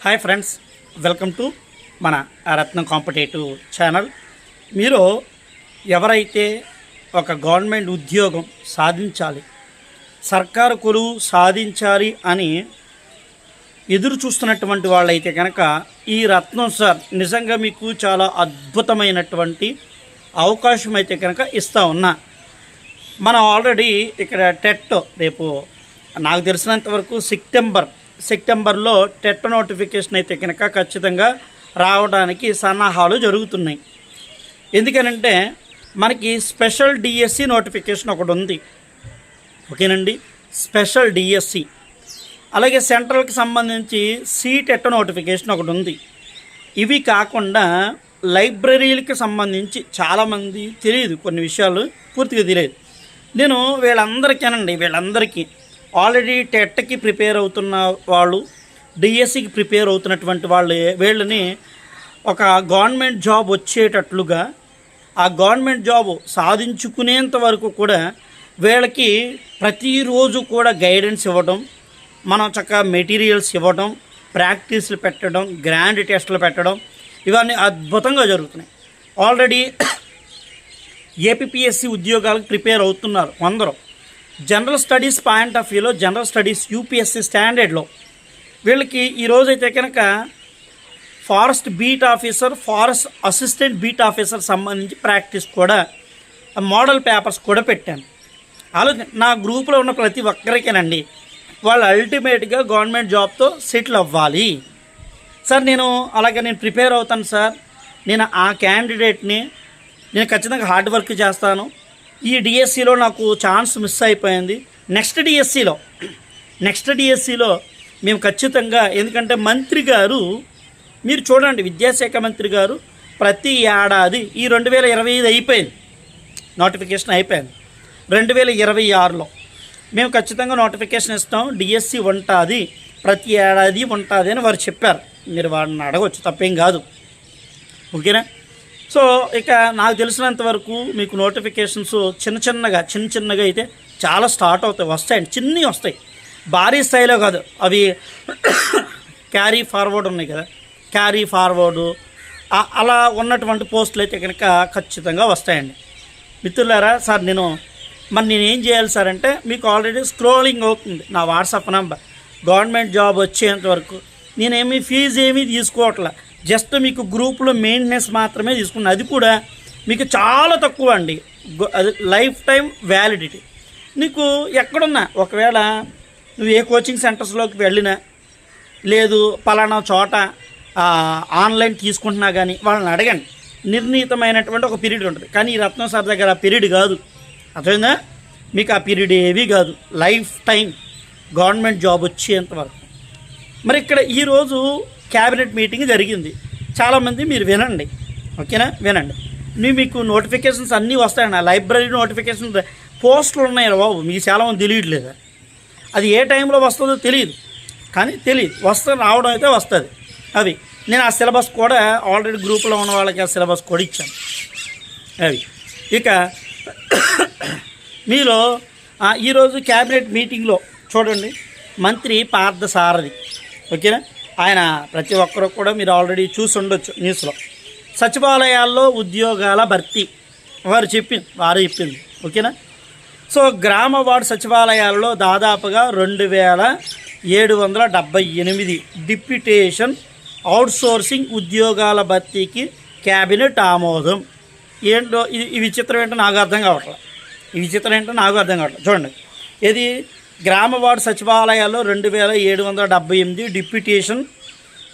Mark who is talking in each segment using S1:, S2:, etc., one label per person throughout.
S1: Hi friends welcome to మన రత్నం competitive channel మీరు ఎవరైతే ఒక గవర్నమెంట్ ఉద్యోగం సాధించాలి సర్కారు కొలువు సాధించాలి అని ఎదురు చూస్తున్నటువంటి వాళ్ళైతే కనుక ఈ రత్నం సార్ నిజంగా మీకు చాలా అద్భుతమైనటువంటి అవకాశం అయితే కనుక ఇస్తా ఉన్నా. మనం ఆల్రెడీ ఇక్కడ టెట్ రేపు నాకు తెలిసినంత వరకు సెప్టెంబర్ సెప్టెంబర్లో టెట్ నోటిఫికేషన్ అయితే కనుక ఖచ్చితంగా రావడానికి సన్నాహాలు జరుగుతున్నాయి. ఎందుకనంటే మనకి స్పెషల్ డిఎస్సి నోటిఫికేషన్ ఒకటి ఉంది. ఓకేనండి? Special DSC. అలాగే సెంట్రల్కి సంబంధించి సీటెట్ నోటిఫికేషన్ ఒకటి ఉంది. ఇవి కాకుండా లైబ్రరీలకి సంబంధించి చాలామంది తెలియదు. కొన్ని విషయాలు పూర్తిగా తెలియదు. నేను వీళ్ళందరికీనండి వీళ్ళందరికీ ఆల్రెడీ టెట్కి ప్రిపేర్ అవుతున్న వాళ్ళు డిఎస్సికి ప్రిపేర్ అవుతున్నటువంటి వాళ్ళు వీళ్ళని ఒక గవర్నమెంట్ జాబ్ వచ్చేటట్లుగా ఆ గవర్నమెంట్ జాబ్ సాధించుకునేంత వరకు కూడా వీళ్ళకి ప్రతిరోజు కూడా గైడెన్స్ ఇవ్వడం మనం చక్కగా మెటీరియల్స్ ఇవ్వడం ప్రాక్టీస్లు పెట్టడం గ్రాండ్ టెస్టులు పెట్టడం ఇవన్నీ అద్భుతంగా జరుగుతున్నాయి. ఆల్రెడీ ఏపీఎస్సి ఉద్యోగాలకు ప్రిపేర్ అవుతున్నారు అందరూ. జనరల్ స్టడీస్ పాయింట్ ఆఫ్ వ్యూలో జనరల్ స్టడీస్ యూపీఎస్సీ స్టాండర్డ్లో. వీళ్ళకి ఈరోజు అయితే కనుక forest beat officer forest assistant beat officer సంబంధించి ప్రాక్టీస్ కూడా మోడల్ పేపర్స్ కూడా పెట్టాను. ఆలోచన నా గ్రూప్లో ఉన్న ప్రతి ఒక్కరికేనండి వాళ్ళు అల్టిమేట్గా గవర్నమెంట్ జాబ్తో సెటిల్ అవ్వాలి. సార్ నేను అలాగే నేను ప్రిపేర్ అవుతాను సార్. నేను ఆ క్యాండిడేట్ని నేను ఖచ్చితంగా హార్డ్ వర్క్ చేస్తాను. ఈ డిఎస్సిలో నాకు ఛాన్స్ మిస్ అయిపోయింది. నెక్స్ట్ డిఎస్సిలో నెక్స్ట్ డిఎస్సిలో మేము ఖచ్చితంగా ఎందుకంటే మంత్రి గారు మీరు చూడండి విద్యాశాఖ మంత్రి గారు ప్రతి ఏడాది ఈ రెండు వేల ఇరవై ఐదు అయిపోయింది. నోటిఫికేషన్ అయిపోయింది. రెండు వేల ఇరవై ఆరులో మేము ఖచ్చితంగా నోటిఫికేషన్ ఇస్తాం. డిఎస్సి ఉంటుంది ప్రతి ఏడాది ఉంటుంది అని వారు చెప్పారు. మీరు వాడిని అడగవచ్చు తప్పేం కాదు. ఓకేనా? సో ఇక నాకు తెలిసినంత వరకు మీకు నోటిఫికేషన్స్ చిన్న చిన్నగా చిన్న చిన్నగా అయితే చాలా స్టార్ట్ అవుతాయి వస్తాయండి చిన్నవి వస్తాయి. భారీ స్థాయిలో కాదు అవి క్యారీ ఫార్వర్డ్ ఉన్నాయి కదా. క్యారీ ఫార్వర్డు అలా ఉన్నటువంటి పోస్టులు అయితే కనుక ఖచ్చితంగా వస్తాయండి. మిత్రులారా సార్ నేను మరి నేను ఏం చేయాలి సార్ అంటే మీకు ఆల్రెడీ స్క్రోలింగ్ అవుతుంది నా వాట్సాప్ నంబర్ గవర్నమెంట్ జాబ్ వచ్చేంత వరకు నేనేమి ఫీజు ఏమీ తీసుకోవట్లే. జస్ట్ మీకు గ్రూప్లో మెయింటెనెన్స్ మాత్రమే తీసుకున్నాను అది కూడా మీకు చాలా తక్కువ అండి. అది లైఫ్ టైం వ్యాలిడిటీ. నీకు ఎక్కడున్నా ఒకవేళ నువ్వు ఏ కోచింగ్ సెంటర్స్లోకి వెళ్ళినా లేదు పలానా చోట ఆన్లైన్ తీసుకుంటున్నా కానీ వాళ్ళని అడగండి. నిర్ణీతమైనటువంటి ఒక పీరియడ్ ఉంటుంది. కానీ ఈ రత్నం సార్ దగ్గర ఆ పీరియడ్ కాదు. అర్థమైందా? మీకు ఆ పీరియడ్ ఏవి కాదు. లైఫ్ టైం గవర్నమెంట్ జాబ్ వచ్చేంత వరకు. మరి ఇక్కడ ఈరోజు క్యాబినెట్ మీటింగ్ జరిగింది. చాలామంది మీరు వినండి. ఓకేనా? వినండి. మీ మీకు నోటిఫికేషన్స్ అన్నీ వస్తాయండి. ఆ లైబ్రరీ నోటిఫికేషన్ పోస్టులు ఉన్నాయి బాబు. మీకు చాలామంది తెలియట్లేదు? అది ఏ టైంలో వస్తుందో తెలియదు. కానీ తెలియదు. వస్తే రావడం అయితే వస్తుంది. అవి. నేను ఆ సిలబస్ కూడా ఆల్రెడీ గ్రూప్లో ఉన్న వాళ్ళకి ఆ సిలబస్ కూడా ఇచ్చాను. అవి. ఇక మీలో ఈరోజు క్యాబినెట్ మీటింగ్లో చూడండి. మంత్రి పార్థసారథి. ఓకేనా? ఆయన ప్రతి ఒక్కరు కూడా మీరు ఆల్రెడీ చూసి ఉండొచ్చు న్యూస్లో. సచివాలయాల్లో ఉద్యోగాల భర్తీ. వారు చెప్పింది వారు చెప్పింది. ఓకేనా? సో గ్రామ వార్డు సచివాలయాల్లో దాదాపుగా రెండు వేల ఏడు వందల డెబ్బై ఎనిమిది డిప్యుటేషన్ అవుట్సోర్సింగ్ ఉద్యోగాల భర్తీకి క్యాబినెట్ ఆమోదం. ఏంటో ఇది ఈ విచిత్రం ఏంటో నాకు అర్థం కావట్లేదు ఈ విచిత్రం ఏంటో నాకు అర్థం కావట్లేదు చూడండి. ఇది గ్రామ వార్డు సచివాలయాల్లో రెండు వేల ఏడు వందల డెబ్బై ఎనిమిది డిప్యూటేషన్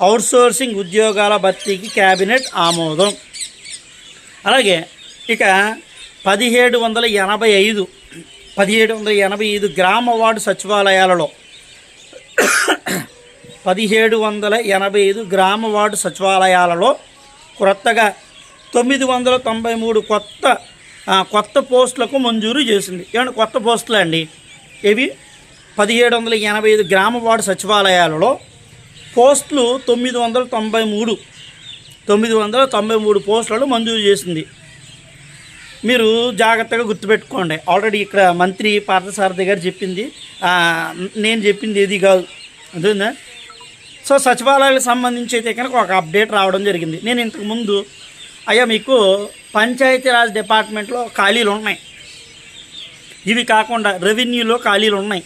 S1: అవుట్సోర్సింగ్ ఉద్యోగాల భర్తీకి క్యాబినెట్ ఆమోదం. అలాగే ఇక పదిహేడు వందల ఎనభై ఐదు పదిహేడు వందల ఎనభై ఐదు గ్రామ వార్డు సచివాలయాలలో పదిహేడు వందల ఎనభై ఐదు గ్రామ వార్డు సచివాలయాలలో కొత్తగా తొమ్మిది వందల తొంభై మూడు కొత్త కొత్త పోస్టులకు మంజూరు చేసింది. ఏమన్నా కొత్త పోస్టులు అండి? ఇవి పదిహేడు వందల ఎనభై ఐదు గ్రామ వార్డు సచివాలయాలలో పోస్టులు తొమ్మిది వందల తొంభై మూడు తొమ్మిది వందల తొంభై మూడు పోస్టులను మంజూరు చేసింది. మీరు జాగ్రత్తగా గుర్తుపెట్టుకోండి. ఆల్రెడీ ఇక్కడ మంత్రి పార్థసారథి గారు చెప్పింది. నేను చెప్పింది ఏది కాదు. అర్థమైందా? సో సచివాలయాలకు సంబంధించి అయితే కనుక ఒక అప్డేట్ రావడం జరిగింది. నేను ఇంతకుముందు అయ్యా మీకు పంచాయతీరాజ్ డిపార్ట్మెంట్లో ఖాళీలు ఉన్నాయి. ఇవి కాకుండా రెవెన్యూలో ఖాళీలు ఉన్నాయి.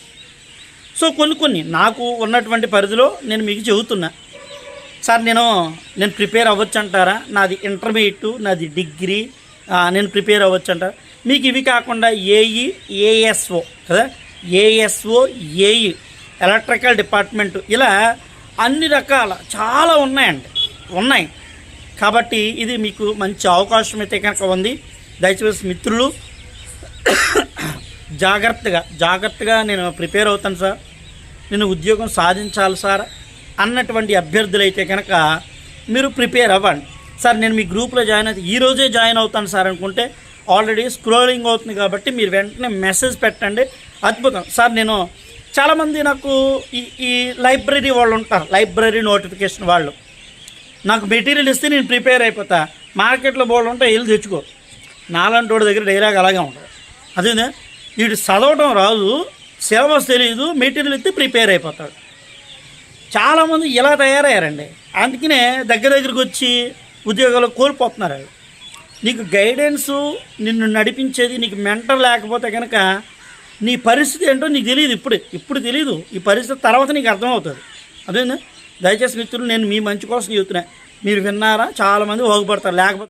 S1: సో కొన్ని కొన్ని నాకు ఉన్నటువంటి పరిధిలో నేను మీకు చెబుతున్నా. సార్ నేను నేను ప్రిపేర్ అవ్వచ్చు అంటారా నాది ఇంటర్మీడియట్ నాది డిగ్రీ నేను ప్రిపేర్ అవ్వచ్చు అంటారా మీకు ఇవి కాకుండా ఏఈ ఏఎస్ఓ కదా? ఏఎస్ఓ ఏఈ ఎలక్ట్రికల్ డిపార్ట్మెంట్ ఇలా అన్ని రకాల చాలా ఉన్నాయండి. ఉన్నాయి. కాబట్టి ఇది మీకు మంచి అవకాశం అయితే కనుక ఉంది. దయచేసి మిత్రులు జాగ్రత్తగా జాగ్రత్తగా నేను ప్రిపేర్ అవుతాను సార్. నేను ఉద్యోగం సాధించాలి సార్ అన్నటువంటి అభ్యర్థులు అయితే కనుక మీరు ప్రిపేర్ అవ్వండి. సార్ నేను మీ గ్రూప్లో జాయిన్ అయితే ఈ రోజే జాయిన్ అవుతాను సార్ అనుకుంటే ఆల్రెడీ స్క్రోలింగ్ అవుతుంది కాబట్టి మీరు వెంటనే మెసేజ్ పెట్టండి. అద్భుతం. సార్ నేను చాలామంది నాకు ఈ ఈ లైబ్రరీ వాళ్ళు ఉంటారు. లైబ్రరీ నోటిఫికేషన్ వాళ్ళు. నాకు మెటీరియల్ ఇస్తే నేను ప్రిపేర్ అయిపోతా. మార్కెట్లో బోర్డు ఉంటే వెళ్ళి తెచ్చుకో. నాలంటి వాడి దగ్గర డైలాగ్ అలాగే ఉంటుంది. అదేనా వీడు చదవడం రాదు సిలబస్ తెలియదు మెటీరియల్ ఇస్తే ప్రిపేర్ అయిపోతాడు. చాలామంది ఇలా తయారయ్యారండి. అందుకనే దగ్గర దగ్గరికి వచ్చి ఉద్యోగాలు కోల్పోతున్నారు అవి నీకు గైడెన్సు నిన్ను నడిపించేది నీకు మెంటర్ లేకపోతే కనుక నీ పరిస్థితి ఏంటో నీకు తెలియదు ఇప్పుడు. ఇప్పుడు తెలియదు ఈ పరిస్థితి తర్వాత నీకు అర్థమవుతుంది. అదేనా? దయచేసి మిత్రులు నేను మీ మంచి కోసం చెబుతున్నా. మీరు విన్నారా? చాలామంది బాగుపడతారు. లేకపోతే